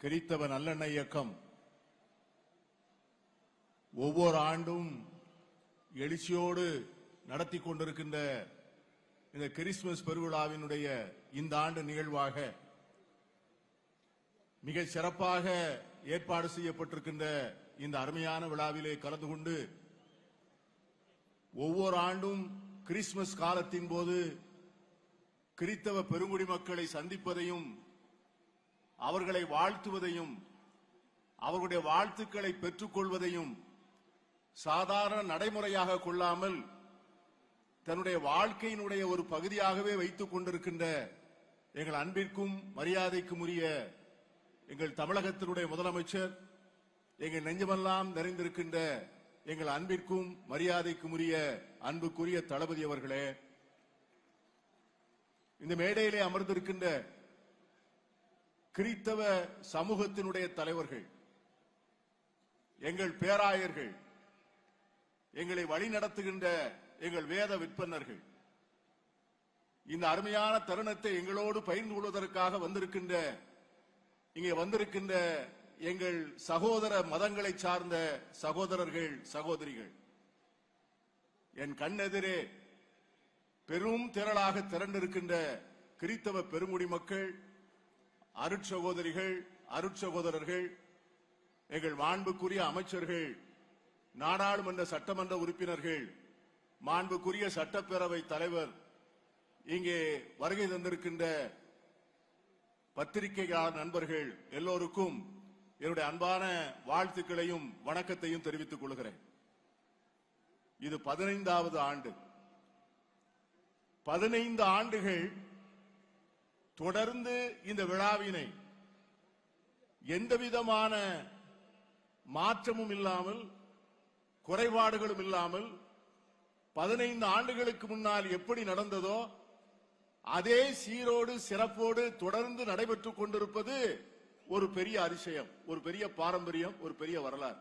கிறித்தவ நல்லெண்ண இயக்கம். ஒவ்வொரு ஆண்டும் எழுச்சியோடு நடத்தி கொண்டிருக்கின்ற இந்த கிறிஸ்துமஸ் பெருவிழாவினுடைய இந்த ஆண்டு நிகழ்வாக மிக சிறப்பாக ஏற்பாடு செய்யப்பட்டிருக்கின்ற இந்த அருமையான விழாவிலே கலந்து கொண்டு ஒவ்வொரு ஆண்டும் கிறிஸ்துமஸ் காலத்தின் போது கிறித்தவ பெருங்குடி மக்களை சந்திப்பதையும் அவர்களை வாழ்த்துவதையும் அவர்களுடைய வாழ்த்துக்களை பெற்றுக்கொள்வதையும் சாதாரண நடைமுறையாக கொள்ளாமல் தன்னுடைய வாழ்க்கையினுடைய ஒரு பகுதியாகவே வைத்துக் கொண்டிருக்கின்ற எங்கள் அன்பிற்கும் மரியாதைக்கும் உரிய எங்கள் தமிழகத்தினுடைய முதலமைச்சர் எங்கள் நெஞ்சமெல்லாம் நிறைந்திருக்கின்ற எங்கள் அன்பிற்கும் மரியாதைக்கும் உரிய அன்புக்குரிய தளபதி அவர்களே இந்த மேடையிலே அமர்ந்திருக்கின்ற கிறித்தவ சமூகத்தினுடைய தலைவர்கள் எங்கள் பேராயர்கள் எங்களை வழிநடத்துகின்ற எங்கள் வேத விற்பனர்கள் இந்த அருமையான தருணத்தை எங்களோடு பகிர்ந்து கொள்வதற்காக வந்திருக்கின்ற இங்கே வந்திருக்கின்ற எங்கள் சகோதர மதங்களை சார்ந்த சகோதரர்கள் சகோதரிகள் என் கண்ணெதிரே பெரும் திரளாக திரண்டிருக்கின்ற கிறித்தவ பெருங்குடி மக்கள் அருட்சகோதரிகள் அருட்சகோதரர்கள் எங்கள் மாண்புக்குரிய அமைச்சர்கள் நாடாளுமன்ற சட்டமன்ற உறுப்பினர்கள் மாண்புக்குரிய சட்டப்பேரவை தலைவர் இங்கே வருகை தந்திருக்கின்ற பத்திரிகையாளர் நண்பர்கள் எல்லோருக்கும் என்னுடைய அன்பான வாழ்த்துக்களையும் வணக்கத்தையும் தெரிவித்துக் கொள்கிறேன். இது பதினைந்தாவது ஆண்டு. பதினைந்து ஆண்டுகள் தொடர்ந்து இந்த விழாவினை எந்தவிதமான மாற்றமும் இல்லாமல் குறைபாடுகளும் இல்லாமல் பதினைந்து ஆண்டுகளுக்கு முன்னால் எப்படி நடந்ததோ அதே சீரோடு சிறப்போடு தொடர்ந்து நடைபெற்றுக் கொண்டிருப்பது ஒரு பெரிய அதிசயம் ஒரு பெரிய பாரம்பரியம் ஒரு பெரிய வரலாறு.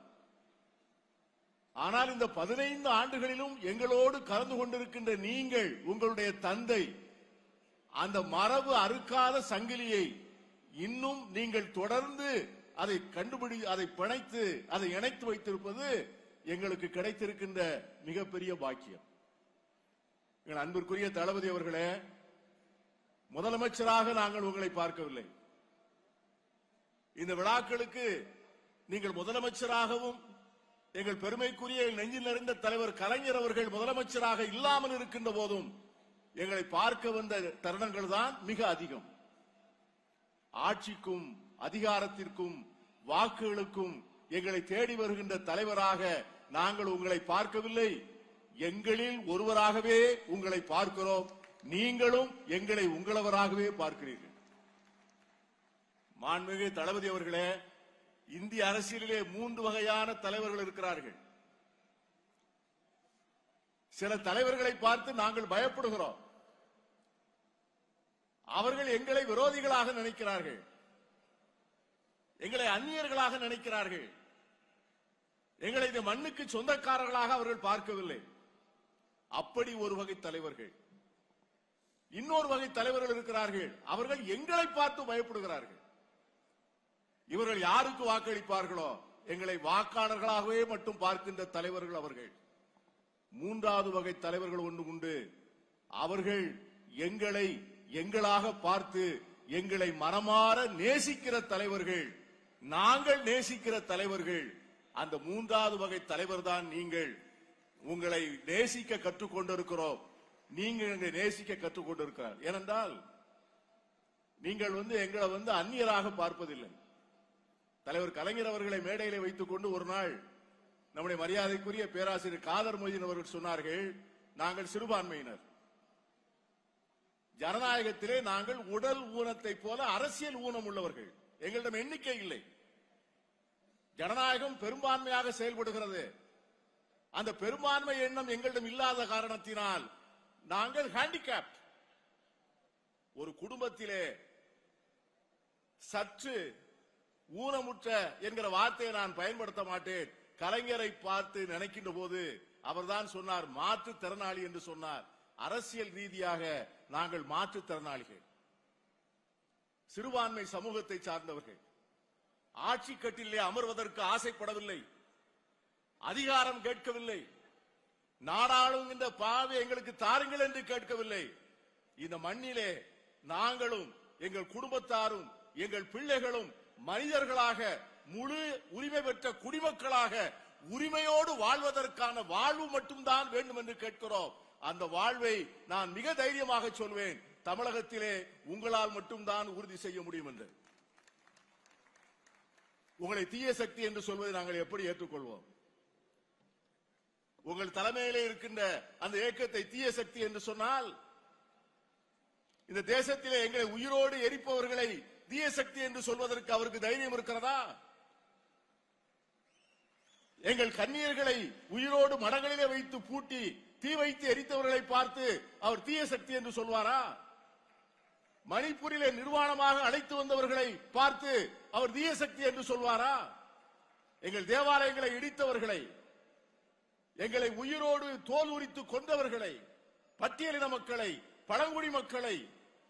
ஆனால் இந்த பதினைந்து ஆண்டுகளிலும் எங்களோடு கலந்து கொண்டிருக்கின்ற நீங்கள் உங்களுடைய தந்தை அந்த மரபு அறுக்காத சங்கிலியை இன்னும் நீங்கள் தொடர்ந்து அதை கண்டுபிடி அதை பிணைத்து அதை இணைத்து வைத்திருப்பது எங்களுக்கு கிடைத்திருக்கின்ற மிகப்பெரிய பாக்கியம். எங்கள் அன்பிற்குரிய தளபதி அவர்களே முதலமைச்சராக நாங்கள் உங்களை பார்க்கவில்லை. இந்த விழாக்களுக்கு நீங்கள் முதலமைச்சராகவும் எங்கள் பெருமைக்குரிய நெஞ்சில் நிறைந்த தலைவர் கலைஞர் அவர்கள் முதலமைச்சராக இல்லாமல் இருக்கின்ற போதும் எங்களை பார்க்க வந்த தருணங்கள் தான் மிக அதிகம். ஆட்சிக்கும் அதிகாரத்திற்கும் வாக்குகளுக்கும் எங்களை தேடி வருகின்ற தலைவராக நாங்கள் உங்களை பார்க்கவில்லை. எங்களில் ஒருவராகவே உங்களை பார்க்கிறோம். நீங்களும் எங்களை உங்களவராகவே பார்க்கிறீர்கள். மாண்புமிகு தளபதி அவர்களே இந்திய அரசியலிலே மூன்று வகையான தலைவர்கள் இருக்கிறார்கள். சில தலைவர்களை பார்த்து நாங்கள் பயப்படுகிறோம். அவர்கள் எங்களை விரோதிகளாக நினைக்கிறார்கள். எங்களை அந்நியர்களாக நினைக்கிறார்கள். எங்களை இந்த மண்ணுக்கு சொந்தக்காரர்களாக அவர்கள் பார்க்கவில்லை. அப்படி ஒரு வகை தலைவர்கள். இன்னொரு வகை தலைவர்கள் இருக்கிறார்கள். அவர்கள் எங்களை பார்த்து பயப்படுகிறார்கள். இவர்கள் யாருக்கு வாக்களிப்பார்களோ? எங்களை வாக்காளர்களாகவே மட்டும் பார்க்கின்ற தலைவர்கள் அவர்கள். மூன்றாவது வகை தலைவர்கள் ஒன்று உண்டு. அவர்கள் எங்களை எங்களாக பார்த்து எங்களை மனமாற நேசிக்கிற தலைவர்கள் நாங்கள் நேசிக்கிற தலைவர்கள் அந்த மூன்றாவது வகை தலைவர் தான் நீங்கள். உங்களை நேசிக்க கற்றுக்கொண்டிருக்கிறோம். நீங்கள் எங்களை நேசிக்க கற்றுக்கொண்டிருக்கிறார். ஏனென்றால் நீங்கள் வந்து எங்களை வந்து அந்நியராக பார்ப்பதில்லை. தலைவர் கலைஞர் அவர்களை மேடையில வைத்துக் கொண்டு ஒரு நாள் நம்முடைய மரியாதைக்குரிய பேராசிரியர் காதர் மொய்தீன் அவர்கள் சொன்னார்கள் நாங்கள் சிறுபான்மையினர். ஜனநாயகத்திலே நாங்கள் உடல் ஊனத்தை போல அரசியல் ஊனம் உள்ளவர்கள். எங்களிடம் எண்ணிக்கை இல்லை. ஜனநாயகம் பெரும்பான்மையாக செயல்படுகிறது. அந்த பெரும்பான்மை எண்ணம் எங்களிடம் இல்லாத காரணத்தினால் நாங்கள் ஹேண்டிகேப் ஒரு குடும்பத்திலே சற்று ஊனமுற்ற என்கிற வார்த்தையை நான் பயன்படுத்த மாட்டேன். கலைஞரை பார்த்து நினைக்கின்ற போது அவர்தான் சொன்னார் மாற்றுத்திறனாளி என்று சொன்னார். அரசியல் ரீதியாக நாங்கள் மாற்றுத்திறனாளிகள் சிறுபான்மை சமூகத்தை சார்ந்தவர்கள். ஆட்சி கட்டிலே அமர்வதற்கு ஆசைப்படவில்லை. அதிகாரம் கேட்கவில்லை. நாடாளுகின்ற பாவை எங்களுக்கு தாருங்கள் என்று கேட்கவில்லை. இந்த மண்ணிலே நாங்களும் எங்கள் குடும்பத்தாரும் எங்கள் பிள்ளைகளும் மனிதர்களாக முழு உரிமை பெற்ற குடிமக்களாக உரிமையோடு வாழ்வதற்கான வாழ்வு மட்டும்தான் வேண்டும் என்று கேட்கிறோம். அந்த வாழ்வை நான் மிக தைரியமாக சொல்வேன். தமிழகத்திலே உங்களால் மட்டும்தான் உறுதி செய்ய முடியும் என்று. உங்களை தீய சக்தி என்று சொல்வதை நாங்கள் எப்படி ஏற்றுக்கொள்வோம்? உங்கள் தலைமையிலே இருக்கின்ற அந்த இயக்கத்தை தீய சக்தி என்று சொன்னால் இந்த தேசத்திலே எங்களை உயிரோடு எரிப்பவர்களை தீய சக்தி என்று சொல்வதற்கு அவருக்கு தைரியம் இருக்கிறதா? எங்கள் கண்ணீர்களை உயிரோடு மடங்களிலே வைத்து பூட்டி தீ வைத்து எரித்தவர்களை பார்த்து அவர் தீய சக்தி என்று சொல்வாரா? மணிப்பூரிலே நிர்வாணமாக அழைத்து வந்தவர்களை பார்த்து அவர் தீய சக்தி என்று சொல்வாரா? எங்கள் தேவாலயங்களை இடித்தவர்களை எங்களை உயிரோடு தோல் உரித்து கொண்டவர்களை பட்டியலின மக்களை பழங்குடி மக்களை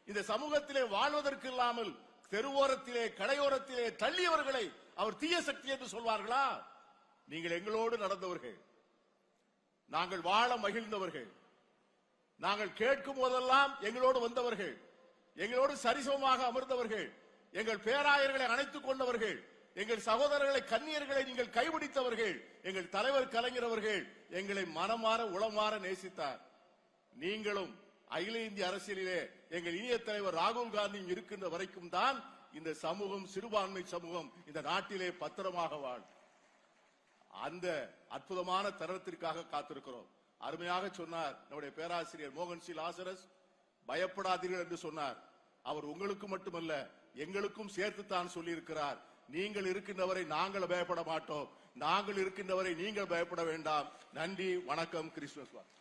இந்த சமூகத்திலே வாழ்வதற்கு இல்லாமல் தெருவோரத்திலே கடையோரத்திலே தள்ளியவர்களை அவர் தீய சக்தி என்று சொல்வார்களா? நீங்கள் எங்களோடு நடந்தவர்கள். நாங்கள் வாழ மகிழ்ந்தவர்கள். நாங்கள் கேட்கும் போதெல்லாம் எங்களோடு வந்தவர்கள். எங்களோடு சரிசமமாக அமர்ந்தவர்கள். எங்கள் பேராயர்களை அணைத்துக் கொண்டவர்கள். எங்கள் சகோதரர்களை கன்னியர்களை நீங்கள் கைபிடித்தவர்கள் எங்கள் தலைவர் கலைஞர் அவர்கள் எங்களை மனமாற உளமாற நேசித்தார். நீங்களும் அகில இந்திய அரசியலிலே எங்கள் இனிய தலைவர் ராகுல் காந்தியும் இருக்கின்ற வரைக்கும் தான் இந்த சமூகம் சிறுபான்மை சமூகம் இந்த நாட்டிலே பத்திரமாக வாழ். அந்த அற்புதமான தருணத்திற்காக காத்திருக்கிறோம். அருமையாக சொன்னார் நம்முடைய பேராசிரியர் மோகன் சி. லாசரஸ். பயப்படாதீர்கள் என்று சொன்னார். அவர் உங்களுக்கு மட்டுமல்ல எங்களுக்கும் சேர்த்து தான் சொல்லியிருக்கிறார். நீங்கள் இருக்கின்றவரை நாங்கள் பயப்பட மாட்டோம். நாங்கள் இருக்கின்றவரை நீங்கள் பயப்பட வேண்டாம். நன்றி வணக்கம் கிறிஸ்துமஸ் வாழ்த்து.